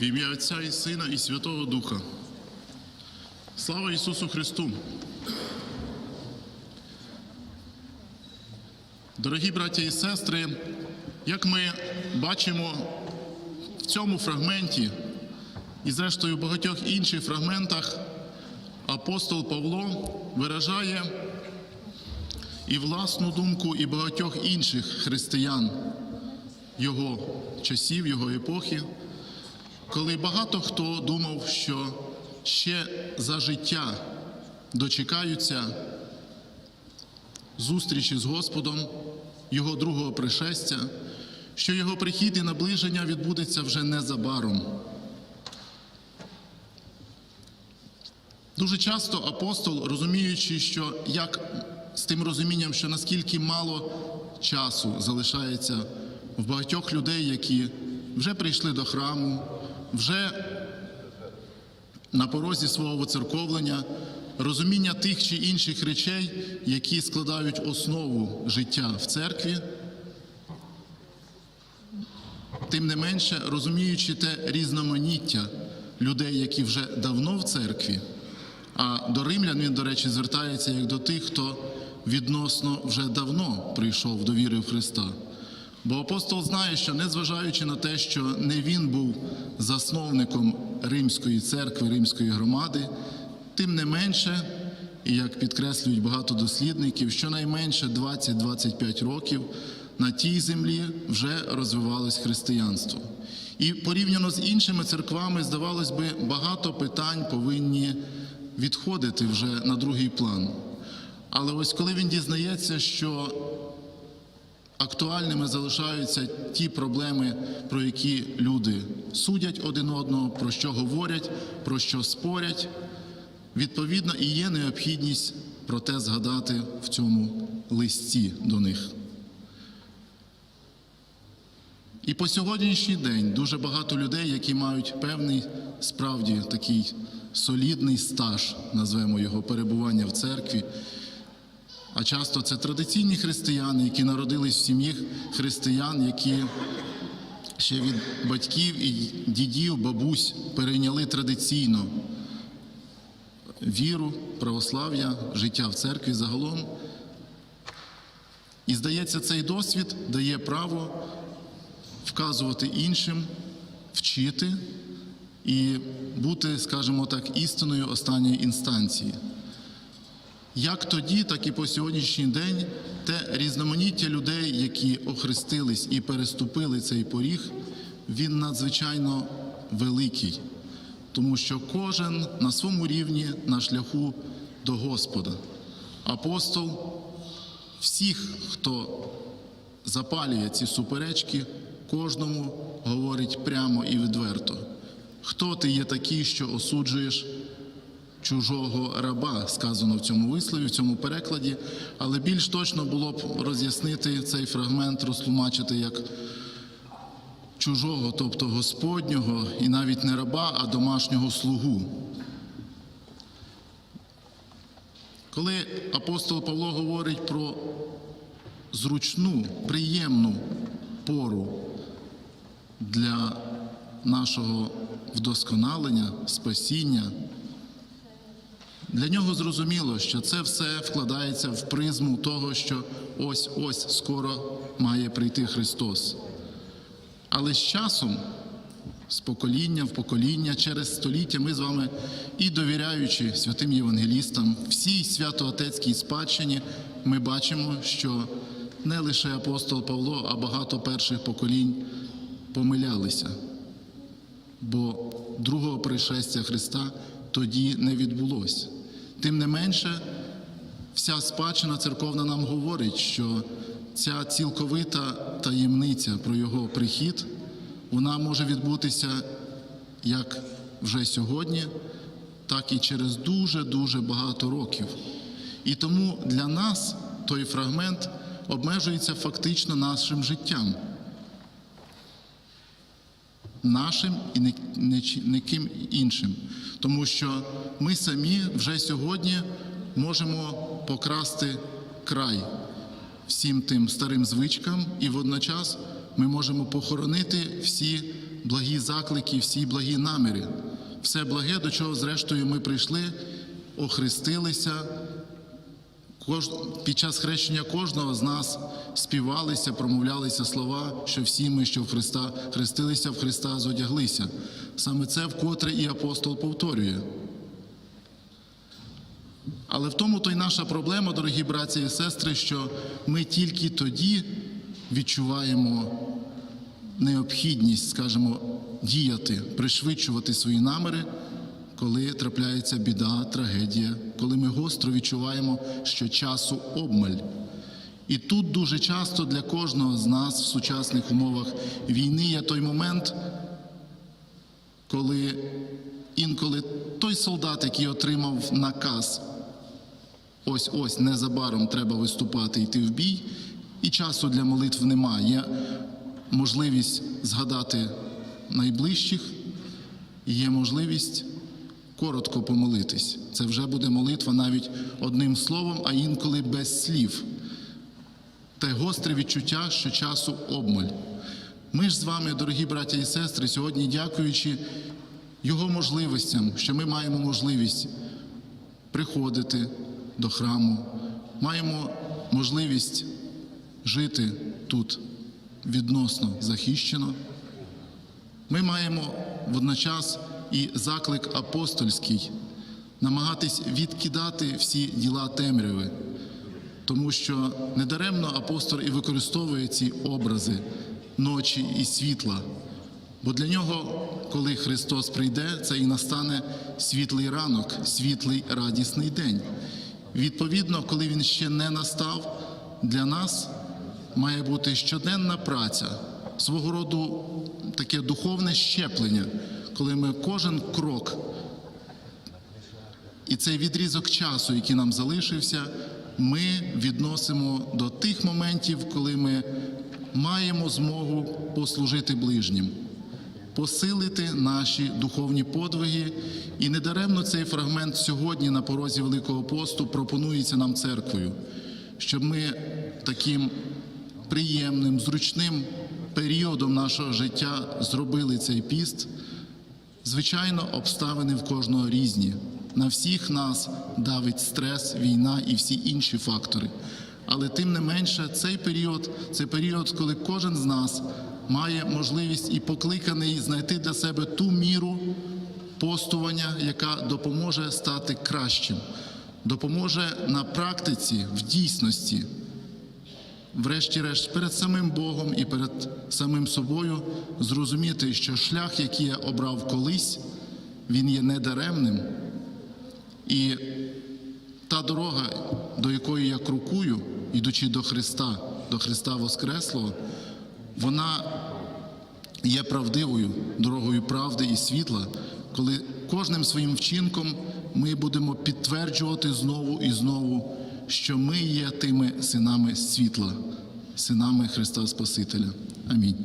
В ім'я Отця і Сина, і Святого Духа. Слава Ісусу Христу! Дорогі браті і сестри, як ми бачимо в цьому фрагменті і, зрештою, в багатьох інших фрагментах, апостол Павло виражає і власну думку, і багатьох інших християн його часів, його епохи, коли багато хто думав, що ще за життя дочекаються зустрічі з Господом, Його другого пришестя, що його прихід і наближення відбудеться вже незабаром. Дуже часто апостол, розуміючи, що як з тим розумінням, що наскільки мало часу залишається в багатьох людей, які вже прийшли до храму, вже на порозі свого воцерковлення, розуміння тих чи інших речей, які складають основу життя в церкві, тим не менше розуміючи те різноманіття людей, які вже давно в церкві, а до римлян він, до речі, звертається як до тих, хто відносно вже давно прийшов до віри в Христа. Бо апостол знає, що незважаючи на те, що не він був засновником Римської церкви, Римської громади, тим не менше, як підкреслюють багато дослідників, щонайменше 20-25 років на тій землі вже розвивалось християнство. І порівняно з іншими церквами, здавалось би, багато питань повинні відходити вже на другий план. Але ось коли він дізнається, що актуальними залишаються ті проблеми, про які люди судять один одного, про що говорять, про що спорять, відповідно і є необхідність про те згадати в цьому листі до них. І по сьогоднішній день дуже багато людей, які мають певний справді такий солідний стаж, назвемо його перебування в церкві. А часто це традиційні християни, які народились в сім'ї християн, які ще від батьків і дідів, бабусь перейняли традиційно віру, православ'я, життя в церкві загалом. І здається, цей досвід дає право вказувати іншим, вчити і бути, скажімо так, істиною останньої інстанції. Як тоді, так і по сьогоднішній день те різноманіття людей, які охрестились і переступили цей поріг, він надзвичайно великий, тому що кожен на своєму рівні на шляху до Господа. Апостол всіх, хто запалює ці суперечки, кожному говорить прямо і відверто. Хто ти є такий, що осуджуєш чужого раба, сказано в цьому вислові, в цьому перекладі, але більш точно було б роз'яснити цей фрагмент, розтлумачити як чужого, тобто Господнього, і навіть не раба, а домашнього слугу. Коли апостол Павло говорить про зручну, приємну пору для нашого вдосконалення, спасіння, для нього зрозуміло, що це все вкладається в призму того, що ось ось скоро має прийти Христос. Але з часом, з покоління в покоління, через століття, ми з вами і довіряючи святим євангелістам, всій святоотецькій спадщині, ми бачимо, що не лише апостол Павло, а багато перших поколінь помилялися. Бо другого пришестя Христа тоді не відбулося. Тим не менше, вся спадщина церковна нам говорить, що ця цілковита таємниця про його прихід, вона може відбутися як вже сьогодні, так і через дуже-дуже багато років. І тому для нас той фрагмент обмежується фактично нашим життям. Нашим і не, ким іншим. Тому що ми самі вже сьогодні можемо покрасти край всім тим старим звичкам, і водночас ми можемо похоронити всі благі заклики, всі благі наміри. Все благе, до чого, зрештою, ми прийшли, охрестилися. Під час хрещення кожного з нас співалися, промовлялися слова, що всі ми, що в Христа хрестилися, в Христа зодяглися. Саме це вкотре і апостол повторює. Але в тому то й наша проблема, дорогі браті і сестри, що ми тільки тоді відчуваємо необхідність, скажімо, діяти, пришвидшувати свої наміри, коли трапляється біда, трагедія, коли ми гостро відчуваємо, що часу обмаль. І тут дуже часто для кожного з нас в сучасних умовах війни є той момент, коли інколи той солдат, який отримав наказ, ось ось незабаром треба виступати, йти в бій, і часу для молитв немає. Є можливість згадати найближчих, є можливість коротко помолитись. Це вже буде молитва навіть одним словом, а інколи без слів. Те гостре відчуття, що часу обмаль. Ми ж з вами, дорогі браття і сестри, сьогодні, дякуючи Його можливостям, що ми маємо можливість приходити до храму, маємо можливість жити тут відносно захищено. Ми маємо водночас і заклик апостольський намагатись відкидати всі діла темряви, тому що недаремно апостол і використовує ці образи ночі і світла. Бо для нього, коли Христос прийде, це і настане світлий ранок, світлий радісний день. Відповідно, коли він ще не настав, для нас має бути щоденна праця, свого роду таке духовне щеплення, коли ми кожен крок і цей відрізок часу, який нам залишився, ми відносимо до тих моментів, коли ми маємо змогу послужити ближнім, посилити наші духовні подвиги. І недаремно цей фрагмент сьогодні на порозі Великого посту пропонується нам церквою, щоб ми таким приємним, зручним періодом нашого життя зробили цей піст. Звичайно, обставини в кожного різні. На всіх нас давить стрес, війна і всі інші фактори. Але тим не менше, цей період це період, коли кожен з нас має можливість і покликаний знайти для себе ту міру постування, яка допоможе стати кращим, допоможе на практиці, в дійсності врешті-решт, перед самим Богом і перед самим собою зрозуміти, що шлях, який я обрав колись, він є недаремним. І та дорога, до якої я крокую, ідучи до Христа, до Христа Воскреслого, вона є правдивою дорогою правди і світла, коли кожним своїм вчинком ми будемо підтверджувати знову і знову, що ми є тими синами світла, синами Христа Спасителя. Амінь.